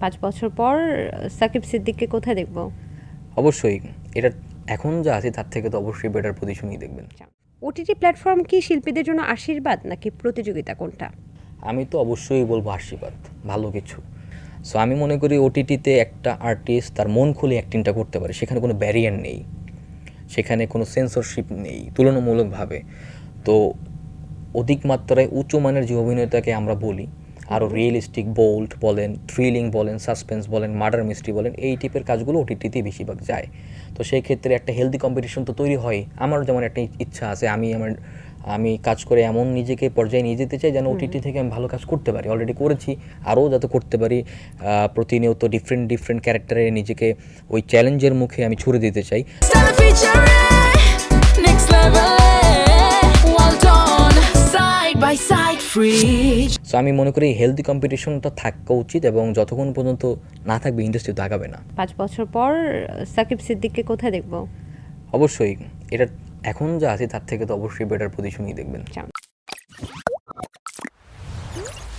পাঁচ বছর পর সাকিব সিদ্দিককে কোথায় দেখব? অবশ্যই। এটা এখন যা আছে তার থেকে তো অবশ্যই বেটার পজিশনই দেখবেন। ওটিটি প্ল্যাটফর্ম কি শিল্পীদের জন্য আশীর্বাদ নাকি প্রতিযোগিতা কোনটা? আমি তো অবশ্যই বলব আশীর্বাদ ভালো কিছু। সো আমি মনে করি ওটিটিতে একটা আর্টিস্ট তার মন খুলে অ্যাক্টিংটা করতে পারে। সেখানে কোনো ব্যারিয়ার নেই। সেখানে কোনো সেন্সরশিপ নেই তুলনামূলকভাবে। তো অধিক মাত্রায় উচ্চ মানের যে অভিনেতাকে আমরা বলি আরও রিয়েলিস্টিক বোল্ড বলেন থ্রিলিং বলেন সাসপেন্স বলেন মার্ডার মিস্ট্রি বলেন এই টাইপের কাজগুলো ওটিটিতেই বেশিরভাগ যায়। তো সেই ক্ষেত্রে একটা হেলদি কম্পিটিশন তো তৈরি হয়। আমার যেমন একটা ইচ্ছা আছে আমি আমার আমি কাজ করে এমন নিজেকে পর্যায়ে নিয়ে যেতে চাই যেন ওটিটি থেকে আমি ভালো কাজ করতে পারি। অলরেডি করেছি আরও যাতে করতে পারি। প্রতিনিয়ত ডিফারেন্ট ডিফারেন্ট ক্যারেক্টারে নিজেকে ওই চ্যালেঞ্জের মুখে আমি ছুড়ে দিতে চাই। সো আমি মনে করি হেলদি কম্পিটিশনটা থাকা উচিত এবং যতক্ষণ পর্যন্ত না থাকবে ইন্ডাস্ট্রি তো আগাবে না। পাঁচ বছর পর সাকিব সিদ্দিককে কোথায় দেখব? অবশ্যই এটা এখন যা আছে তার থেকে তো অবশ্যই বেটার পজিশনই দেখবেন।